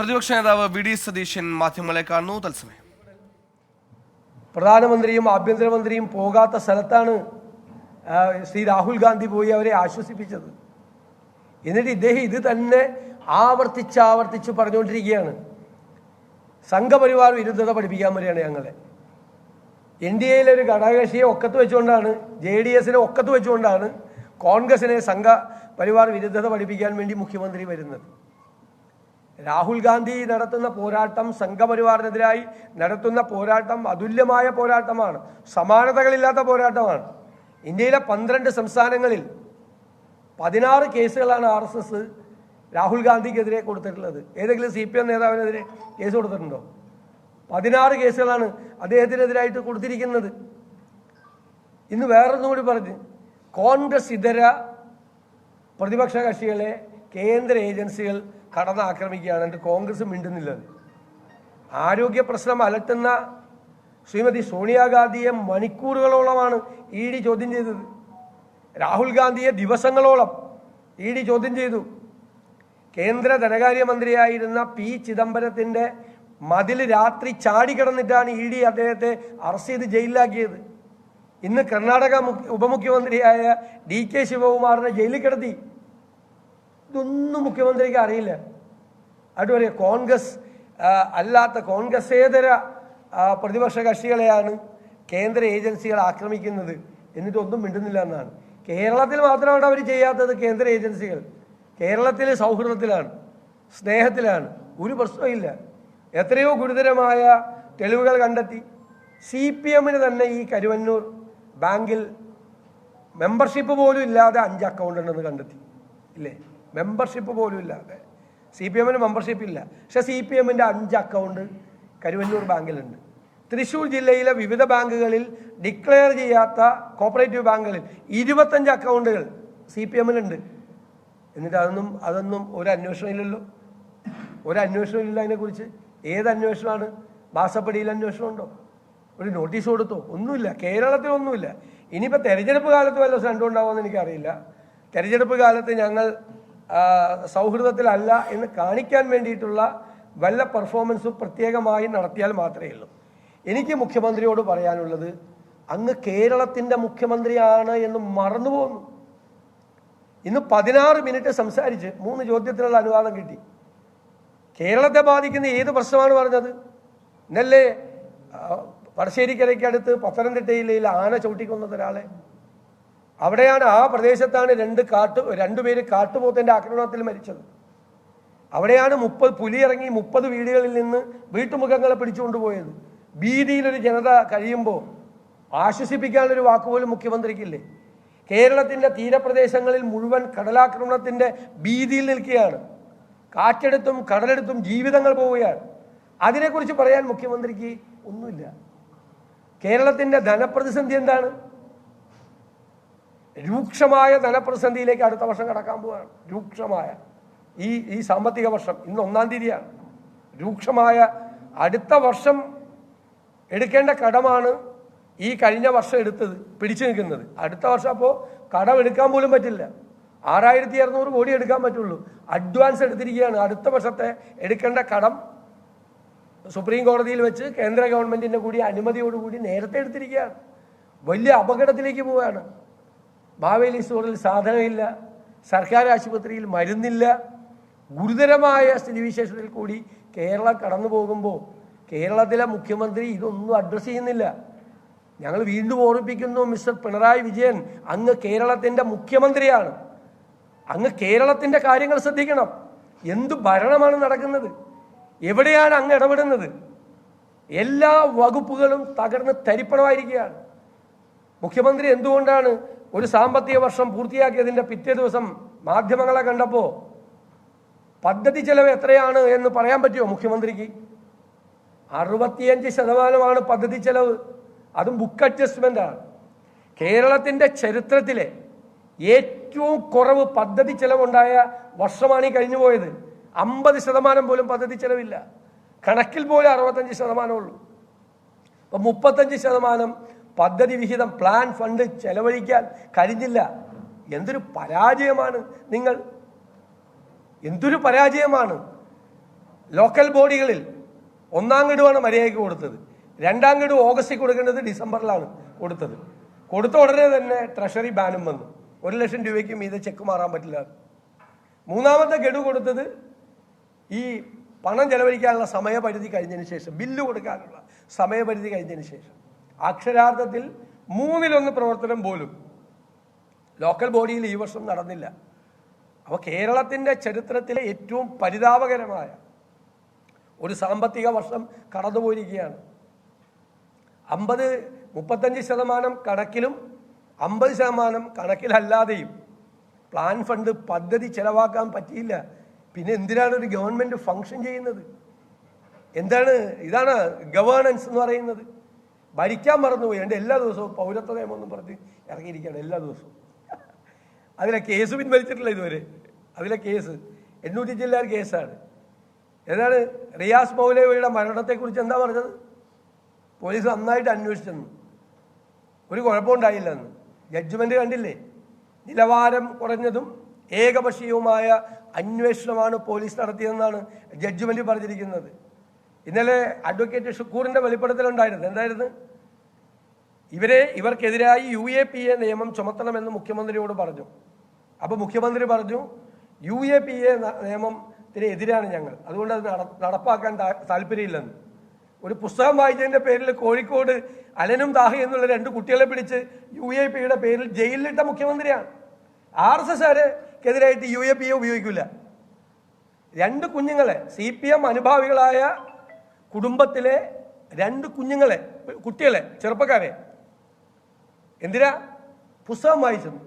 പ്രതിപക്ഷ നേതാവ് V D Satheesan മാധ്യമങ്ങളെ കാണുന്നു. തത്സമയം. പ്രധാനമന്ത്രിയും ആഭ്യന്തരമന്ത്രിയും പോകാത്ത സ്ഥലത്താണ് ശ്രീ രാഹുൽ ഗാന്ധി പോയി അവരെ ആശ്വസിപ്പിച്ചത്. എന്നിട്ട് ഇദ്ദേഹം ഇത് തന്നെ ആവർത്തിച്ച് ആവർത്തിച്ച് പറഞ്ഞുകൊണ്ടിരിക്കുകയാണ്. സംഘപരിവാർ വിരുദ്ധത പഠിപ്പിക്കാൻ വരികയാണ് ഞങ്ങളെ. എൻ ഡി എയിലെ ഒരു ഘടകകക്ഷിയെ ഒക്കത്ത് വെച്ചുകൊണ്ടാണ് ജെ ഡി എസിനെ ഒക്കത്ത് വെച്ചുകൊണ്ടാണ് കോൺഗ്രസിനെ സംഘ പരിവാർ വിരുദ്ധത പഠിപ്പിക്കാൻ വേണ്ടി മുഖ്യമന്ത്രി വരുന്നത്. രാഹുൽ ഗാന്ധി നടത്തുന്ന പോരാട്ടം സംഘപരിവാറിനെതിരായി നടത്തുന്ന പോരാട്ടം അതുല്യമായ പോരാട്ടമാണ്. സമാനതകളില്ലാത്ത പോരാട്ടമാണ്. ഇന്ത്യയിലെ പന്ത്രണ്ട് സംസ്ഥാനങ്ങളിൽ പതിനാറ് കേസുകളാണ് ആർ എസ് എസ് രാഹുൽ ഗാന്ധിക്കെതിരെ കൊടുത്തിട്ടുള്ളത്. ഏതെങ്കിലും സി പി എം നേതാവിനെതിരെ കേസ് കൊടുത്തിട്ടുണ്ടോ? പതിനാറ് കേസുകളാണ് അദ്ദേഹത്തിനെതിരായിട്ട് കൊടുത്തിരിക്കുന്നത്. ഇന്ന് വേറൊന്നും കൂടി പറഞ്ഞ് കോൺഗ്രസ് ഇതര പ്രതിപക്ഷ കക്ഷികളെ കേന്ദ്ര ഏജൻസികൾ കടന്നാക്രമിക്കുകയാണ്. എന്നിട്ട് കോൺഗ്രസ് മിണ്ടുന്നില്ല. ആരോഗ്യ പ്രശ്നം അലട്ടുന്ന ശ്രീമതി സോണിയാഗാന്ധിയെ മണിക്കൂറുകളോളമാണ് ഇ ഡി ചോദ്യം ചെയ്തത്. രാഹുൽ ഗാന്ധിയെ ദിവസങ്ങളോളം ഇ ഡി ചോദ്യം ചെയ്തു. കേന്ദ്ര ധനകാര്യമന്ത്രിയായിരുന്ന പി ചിദംബരത്തിന്റെ മതിൽ രാത്രി ചാടിക്കിടന്നിട്ടാണ് ഇ ഡി അദ്ദേഹത്തെ അറസ്റ്റ് ചെയ്ത് ജയിലിലാക്കിയത്. ഇന്ന് കർണാടക മുഖ്യ- ഉപമുഖ്യമന്ത്രിയായ ഡി കെ ശിവകുമാറിനെ ജയിലിൽ കിടത്തി. ഇതൊന്നും മുഖ്യമന്ത്രിക്ക് അറിയില്ല. അതുകൊണ്ട് പറയാം കോൺഗ്രസ് അല്ലാത്ത കോൺഗ്രസേതര പ്രതിപക്ഷ കക്ഷികളെയാണ് കേന്ദ്ര ഏജൻസികൾ ആക്രമിക്കുന്നത്. എന്നിട്ട് ഒന്നും മിണ്ടുന്നില്ല എന്നാണ്. കേരളത്തിൽ മാത്രമാണ് അവർ ചെയ്യാത്തത് കേന്ദ്ര ഏജൻസികൾ. കേരളത്തിൽ സൗഹൃദത്തിലാണ് സ്നേഹത്തിലാണ് ഒരു പ്രശ്നമില്ല എത്രയോ ഗുരുതരമായ തെളിവുകൾ കണ്ടെത്തി. സി പി എമ്മിന് തന്നെ ഈ കരുവന്നൂർ ബാങ്കിൽ മെമ്പർഷിപ്പ് പോലും ഇല്ലാതെ അഞ്ച് അക്കൗണ്ട് ഉണ്ടെന്ന് കണ്ടെത്തി. ഇല്ലേ? മെമ്പർഷിപ്പ് പോലും ഇല്ലാതെ. സി പി എമ്മിന് മെമ്പർഷിപ്പ് ഇല്ല. പക്ഷേ സി പി എമ്മിന്റെ അഞ്ച് അക്കൗണ്ട് കരുവന്നൂർ ബാങ്കിലുണ്ട്. തൃശ്ശൂർ ജില്ലയിലെ വിവിധ ബാങ്കുകളിൽ ഡിക്ലെയർ ചെയ്യാത്ത കോപ്പറേറ്റീവ് ബാങ്കുകളിൽ ഇരുപത്തഞ്ച് അക്കൗണ്ടുകൾ സി പി എമ്മിലുണ്ട് എന്നിട്ട് അതൊന്നും അതൊന്നും ഒരു അന്വേഷണം ഇല്ലല്ലോ ഒരു അന്വേഷണം ഇല്ല അതിനെക്കുറിച്ച്. ഏത് അന്വേഷണമാണ്? ബാസപ്പടിയിൽ അന്വേഷണം ഉണ്ടോ ഒരു നോട്ടീസ് കൊടുത്തോ? ഒന്നുമില്ല. കേരളത്തിലൊന്നുമില്ല. ഇനിയിപ്പോൾ തെരഞ്ഞെടുപ്പ് കാലത്ത് വല്ല സെൻഡുണ്ടാവുമെന്ന് എനിക്കറിയില്ല. തെരഞ്ഞെടുപ്പ് കാലത്ത് ഞങ്ങൾ സൗഹൃദത്തിലല്ല എന്ന് കാണിക്കാൻ വേണ്ടിയിട്ടുള്ള വല്ല പെർഫോമൻസും പ്രത്യേകമായി നടത്തിയാൽ മാത്രമേ ഉള്ളൂ. എനിക്ക് മുഖ്യമന്ത്രിയോട് പറയാനുള്ളത് അങ്ങ് കേരളത്തിന്റെ മുഖ്യമന്ത്രിയാണ് എന്ന് മറന്നു പോകുന്നു ഇന്ന് പതിനാറ് മിനിറ്റ് സംസാരിച്ച് മൂന്ന് ചോദ്യത്തിനുള്ള അനുവാദം കിട്ടി. കേരളത്തെ ബാധിക്കുന്ന ഏത് പ്രശ്നമാണ് പറഞ്ഞത്? ഇന്നല്ലേ വടശ്ശേരിക്കരയ്ക്കടുത്ത് പത്തനംതിട്ട ജില്ലയിൽ ആന ചവിട്ടിക്കൊന്നത് ഒരാളെ. അവിടെയാണ് ആ പ്രദേശത്താണ് രണ്ട് കാട്ടു രണ്ടുപേര് കാട്ടുപോത്തിന്റെ ആക്രമണത്തിൽ മരിച്ചത്. അവിടെയാണ് മുപ്പത് പുലി ഇറങ്ങി മുപ്പത് വീടുകളിൽ നിന്ന് വീട്ടുമുഖങ്ങളെ പിടിച്ചുകൊണ്ടുപോയത് ഭീതിയിലൊരു ജനത കഴിയുമ്പോൾ ആശ്വസിപ്പിക്കാനുള്ളൊരു വാക്കുപോലും മുഖ്യമന്ത്രിക്കില്ലേ? കേരളത്തിന്റെ തീരപ്രദേശങ്ങളിൽ മുഴുവൻ കടലാക്രമണത്തിന്റെ ഭീതിയിൽ നിൽക്കുകയാണ്. കാറ്റെടുത്തും കടലെടുത്തും ജീവിതങ്ങൾ പോവുകയാണ്. അതിനെക്കുറിച്ച് പറയാൻ മുഖ്യമന്ത്രിക്ക് ഒന്നുമില്ല. കേരളത്തിന്റെ ധനപ്രതിസന്ധി എന്താണ്? രൂക്ഷമായ ധനപ്രതിസന്ധിയിലേക്ക് അടുത്ത വർഷം കടക്കാൻ പോവുകയാണ് രൂക്ഷമായ. ഈ ഈ സാമ്പത്തിക വർഷം ഇന്ന് ഒന്നാം തീയതിയാണ്. രൂക്ഷമായ അടുത്ത വർഷം എടുക്കേണ്ട കടമാണ് ഈ കഴിഞ്ഞ വർഷം എടുത്തത് പിടിച്ചു നിൽക്കുന്നത്. അടുത്ത വർഷം അപ്പോൾ കടം എടുക്കാൻ പോലും പറ്റില്ല. ആറായിരത്തി അറുന്നൂറ് കോടി എടുക്കാൻ പറ്റുള്ളൂ. അഡ്വാൻസ് എടുത്തിരിക്കുകയാണ്. അടുത്ത വർഷത്തെ എടുക്കേണ്ട കടം സുപ്രീം കോടതിയിൽ വെച്ച് കേന്ദ്ര ഗവൺമെന്റിന്റെ കൂടി അനുമതിയോടുകൂടി നേരത്തെ എടുത്തിരിക്കുകയാണ്. വലിയ അപകടത്തിലേക്ക് പോവുകയാണ് മാവേലി സ്റ്റോറിൽ സാധനമില്ല സർക്കാർ ആശുപത്രിയിൽ മരുന്നില്ല. ഗുരുതരമായ സ്ഥിതിവിശേഷത്തിൽ കൂടി കേരളം കടന്നു പോകുമ്പോൾ കേരളത്തിലെ മുഖ്യമന്ത്രി ഇതൊന്നും അഡ്രസ്സ് ചെയ്യുന്നില്ല. ഞങ്ങൾ വീണ്ടും ഓർമ്മിപ്പിക്കുന്നു മിസ്റ്റർ പിണറായി വിജയൻ അങ്ങ് കേരളത്തിന്റെ മുഖ്യമന്ത്രിയാണ്. അങ്ങ് കേരളത്തിന്റെ കാര്യങ്ങൾ ശ്രദ്ധിക്കണം. എന്ത് ഭരണമാണ് നടക്കുന്നത്? എവിടെയാണ് അങ്ങ് ഇടപെടുന്നത്? എല്ലാ വകുപ്പുകളും തകർന്ന് തരിപ്പണമായിരിക്കുകയാണ്. മുഖ്യമന്ത്രി എന്തുകൊണ്ടാണ് ഒരു സാമ്പത്തിക വർഷം പൂർത്തിയാക്കിയതിന്റെ പിറ്റേ ദിവസം മാധ്യമങ്ങളെ കണ്ടപ്പോൾ പദ്ധതി ചെലവ് എത്രയാണ് എന്ന് പറയാൻ പറ്റുമോ മുഖ്യമന്ത്രിക്ക്? അറുപത്തിയഞ്ച് ശതമാനമാണ് പദ്ധതി ചെലവ്. അതും ബുക്ക് അഡ്ജസ്റ്റ്മെന്റാണ് ആണ്. കേരളത്തിന്റെ ചരിത്രത്തിലെ ഏറ്റവും കുറവ് പദ്ധതി ചെലവുണ്ടായ വർഷമാണ് ഈ കഴിഞ്ഞു പോയത്. അമ്പത് ശതമാനം പോലും പദ്ധതി ചെലവില്ല. കണക്കിൽ പോലും അറുപത്തഞ്ച് ശതമാനമുള്ളൂ. അപ്പം മുപ്പത്തഞ്ച് ശതമാനം പദ്ധതി വിഹിതം പ്ലാൻ ഫണ്ട് ചെലവഴിക്കാൻ കഴിഞ്ഞില്ല. എന്തൊരു പരാജയമാണ് നിങ്ങൾ. എന്തൊരു പരാജയമാണ്. ലോക്കൽ ബോഡികളിൽ ഒന്നാം ഗഡുവാണ് മര്യാദയ്ക്ക് കൊടുത്തത്. രണ്ടാം ഗഡു ഓഗസ്റ്റിൽ കൊടുക്കേണ്ടത് ഡിസംബറിലാണ് കൊടുത്തത്. കൊടുത്ത ഉടനെ തന്നെ ട്രഷറി ബാനും വന്നു. ഒരു ലക്ഷം രൂപയ്ക്ക് മീതെ ചെക്ക് മാറാൻ പറ്റില്ല. മൂന്നാമത്തെ ഗഡു കൊടുത്തത് ഈ പണം ചെലവഴിക്കാനുള്ള സമയപരിധി കഴിഞ്ഞതിന് ശേഷം ബില്ല് കൊടുക്കാനുള്ള സമയപരിധി കഴിഞ്ഞതിന് ശേഷം. അക്ഷരാർത്ഥത്തിൽ മൂന്നിലൊന്ന് പ്രവർത്തനം പോലും ലോക്കൽ ബോഡിയിൽ ഈ വർഷം നടന്നില്ല. അപ്പോൾ കേരളത്തിന്റെ ചരിത്രത്തിലെ ഏറ്റവും പരിതാപകരമായ ഒരു സാമ്പത്തിക വർഷം കടന്നുപോയിരിക്കുകയാണ്. അമ്പത് മുപ്പത്തഞ്ച് ശതമാനം കണക്കിലും അമ്പത് ശതമാനം കണക്കിലല്ലാതെയും പ്ലാൻ ഫണ്ട് പദ്ധതി ചെലവാക്കാൻ പറ്റിയില്ല. പിന്നെ എന്തിനാണ് ഒരു ഗവൺമെന്റ് ഫങ്ഷൻ ചെയ്യുന്നത്? എന്താണ് ഇതാണ് ഗവേണൻസ് എന്ന് പറയുന്നത്. ഭരിക്കാൻ മറന്നുപോയി എന്റെ എല്ലാ ദിവസവും പൗരത്വ നിയമം എന്നും പറഞ്ഞ് ഇറങ്ങിയിരിക്കുകയാണ് എല്ലാ ദിവസവും. അതിലെ കേസ് പിൻവലിച്ചിട്ടില്ല ഇതുവരെ. അതിലെ കേസ് എണ്ണൂറ്റി ജില്ലാർ കേസാണ്. ഏതാണ്? റിയാസ് മൗലവിയുടെ മരണത്തെക്കുറിച്ച് എന്താ പറഞ്ഞത്? പോലീസ് നന്നായിട്ട് അന്വേഷിച്ചെന്ന്. ഒരു കുഴപ്പമുണ്ടായില്ലെന്ന് ജഡ്ജ്മെന്റ് കണ്ടില്ലേ? നിലവാരം കുറഞ്ഞതും ഏകപക്ഷീയവുമായ അന്വേഷണമാണ് പോലീസ് നടത്തിയതെന്നാണ് ജഡ്ജ്മെന്റ് പറഞ്ഞിരിക്കുന്നത്. ഇന്നലെ അഡ്വക്കേറ്റ് ഷുക്കൂറിന്റെ വെളിപ്പെടുത്തലുണ്ടായിരുന്നു. എന്തായിരുന്നു? ഇവരെ ഇവർക്കെതിരായി യു എ പി എ നിയമം ചുമത്തണമെന്ന് മുഖ്യമന്ത്രിയോട് പറഞ്ഞു. അപ്പോൾ മുഖ്യമന്ത്രി പറഞ്ഞു യു എ പി എ നിയമത്തിന് എതിരാണ് ഞങ്ങൾ. അതുകൊണ്ട് അത് നടപ്പാക്കാൻ താല്പര്യമില്ലെന്ന്. ഒരു പുസ്തകം വായിച്ചതിന്റെ പേരിൽ കോഴിക്കോട് അലനും ദാഹ എന്നുള്ള രണ്ട് കുട്ടികളെ പിടിച്ച് യു എ പിയുടെ പേരിൽ ജയിലിലിട്ട മുഖ്യമന്ത്രിയാണ്. ആർ എസ് എസ്കാരെതിരായിട്ട് യു എ പി എ ഉപയോഗിക്കില്ല. രണ്ട് കുഞ്ഞുങ്ങളെ സി പി എം അനുഭാവികളായ കുടുംബത്തിലെ രണ്ട് കുഞ്ഞുങ്ങളെ കുട്ടികളെ ചെറുപ്പക്കാരെ എന്തിനാ? പുസ്തകം വായിച്ചത്.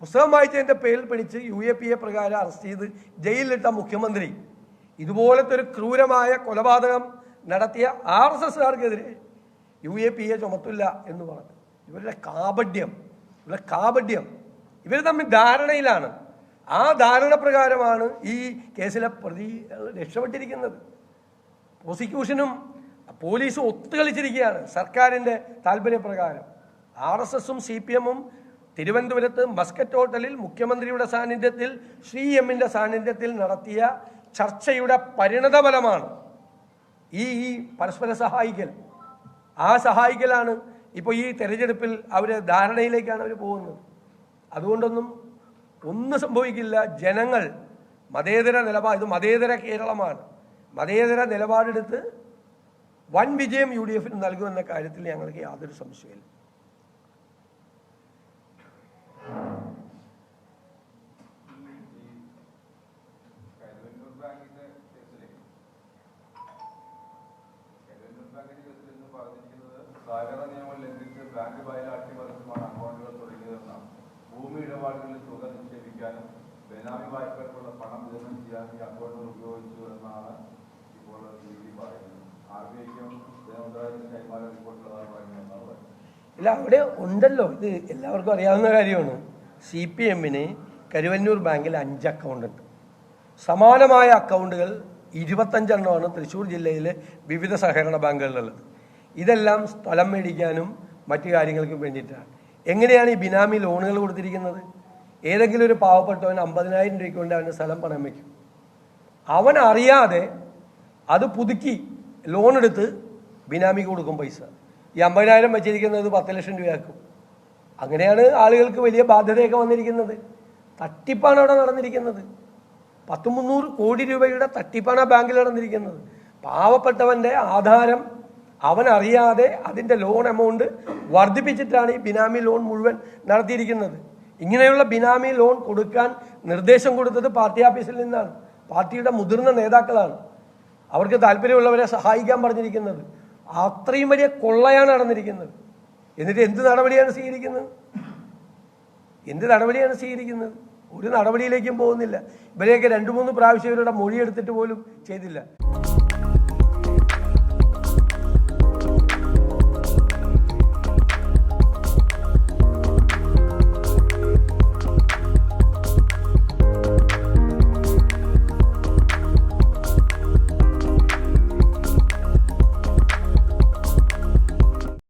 പുസ്തകം വായിച്ചതിന്റെ പേരിൽ പിടിച്ച് യു എ പി എ പ്രകാരം അറസ്റ്റ് ചെയ്ത് ജയിലിലിട്ട മുഖ്യമന്ത്രി. ഇതുപോലത്തെ ഒരു ക്രൂരമായ കൊലപാതകം നടത്തിയ ആർ എസ് എസ്സുകാർക്കെതിരെ യു എ പി എ ചുമത്തില്ല എന്ന് പറഞ്ഞു. ഇവരുടെ കാപഡ്യം ഇവരുടെ കാപഡ്യം ഇവർ തമ്മിൽ ധാരണയിലാണ്. ആ ധാരണ പ്രകാരമാണ് ഈ കേസിലെ പ്രതി രക്ഷപ്പെട്ടിരിക്കുന്നത്. പ്രോസിക്യൂഷനും പോലീസും ഒത്തുകളിച്ചിരിക്കുകയാണ് സർക്കാരിന്റെ താല്പര്യപ്രകാരം ആർ എസ് എസും സി പി എമ്മും തിരുവനന്തപുരത്ത് മസ്കറ്റ് ഹോട്ടലിൽ മുഖ്യമന്ത്രിയുടെ സാന്നിധ്യത്തിൽ ശ്രീ എമ്മിന്റെ സാന്നിധ്യത്തിൽ നടത്തിയ ചർച്ചയുടെ പരിണതഫലമാണ് ഈ ഈ പരസ്പര സഹായിക്കൽ. ആ സഹായിക്കലാണ് ഇപ്പോൾ ഈ തെരഞ്ഞെടുപ്പിൽ അവർ ധാരണയിലേക്കാണ് അവർ പോകുന്നത്. അതുകൊണ്ടൊന്നും ഒന്നും സംഭവിക്കില്ല. ജനങ്ങൾ മതേതര നിലപാട് ഇത് മതേതര കേരളമാണ്. മതേതര നിലപാടെടുത്ത് വൻ വിജയം യു ഡി എഫിന് നൽകുമെന്ന കാര്യത്തിൽ ഞങ്ങൾക്ക് യാതൊരു സംശയമില്ല നിയമം ലംഘിച്ച് ഭൂമി ഇടപാടുകളിൽ തുക നിക്ഷേപിക്കാനും ബെനാമി വായ്പകൾക്കുള്ള പണം വിതരണം ഈ അക്കൗണ്ടുകൾ ഉപയോഗിച്ചു എന്നാണ് ഇല്ല അവിടെ ഉണ്ടല്ലോ. ഇത് എല്ലാവർക്കും അറിയാവുന്ന കാര്യമാണ്. സി പി എമ്മിന് കരുവന്നൂർ ബാങ്കിൽ അഞ്ച് അക്കൗണ്ട് ഉണ്ട്. സമാനമായ അക്കൗണ്ടുകൾ ഇരുപത്തഞ്ചെണ്ണമാണ് തൃശ്ശൂർ ജില്ലയിലെ വിവിധ സഹകരണ ബാങ്കുകളിലുള്ളത്. ഇതെല്ലാം സ്ഥലം മേടിക്കാനും മറ്റു കാര്യങ്ങൾക്കും വേണ്ടിയിട്ടാണ്. എങ്ങനെയാണ് ഈ ബിനാമി ലോണുകൾ കൊടുത്തിരിക്കുന്നത്? ഏതെങ്കിലും ഒരു പാവപ്പെട്ടവൻ അമ്പതിനായിരം രൂപയ്ക്ക് കൊണ്ട് അവന്റെ സ്ഥലം പണം വയ്ക്കും. അവൻ അറിയാതെ അത് പുതുക്കി ലോൺ എടുത്ത് ബിനാമിക്ക് കൊടുക്കും പൈസ. ഈ അമ്പതിനായിരം വെച്ചിരിക്കുന്നത് പത്ത് ലക്ഷം രൂപയാക്കും. അങ്ങനെയാണ് ആളുകൾക്ക് വലിയ ബാധ്യതയൊക്കെ വന്നിരിക്കുന്നത്. തട്ടിപ്പാണ് അവിടെ നടന്നിരിക്കുന്നത്. പത്ത് മുന്നൂറ് കോടി രൂപയുടെ തട്ടിപ്പാണ് ആ ബാങ്കിൽ നടന്നിരിക്കുന്നത്. പാവപ്പെട്ടവന്റെ ആധാരം അവൻ അറിയാതെ അതിന്റെ ലോൺ എമൗണ്ട് വർദ്ധിപ്പിച്ചിട്ടാണ് ഈ ബിനാമി ലോൺ മുഴുവൻ നടത്തിയിരിക്കുന്നത്. ഇങ്ങനെയുള്ള ബിനാമി ലോൺ കൊടുക്കാൻ നിർദ്ദേശം കൊടുത്തത് പാർട്ടി ഓഫീസിൽ നിന്നാണ്. പാർട്ടിയുടെ മുതിർന്ന നേതാക്കളാണ്. അവർക്ക് താല്പര്യമുള്ളവരെ സഹായിക്കാൻ പറഞ്ഞിരിക്കുന്നത്. അത്രയും വലിയ കൊള്ളയാണ് നടന്നിരിക്കുന്നത്. എന്നിട്ട് എന്ത് നടപടിയാണ് സ്വീകരിക്കുന്നത്? എന്ത് നടപടിയാണ് സ്വീകരിക്കുന്നത്? ഒരു നടപടിയിലേക്കും പോകുന്നില്ല. ഇവരെയൊക്കെ രണ്ടു മൂന്ന് പ്രാവശ്യം ഇവരുടെ മൊഴി എടുത്തിട്ട് പോലും ചെയ്തില്ല.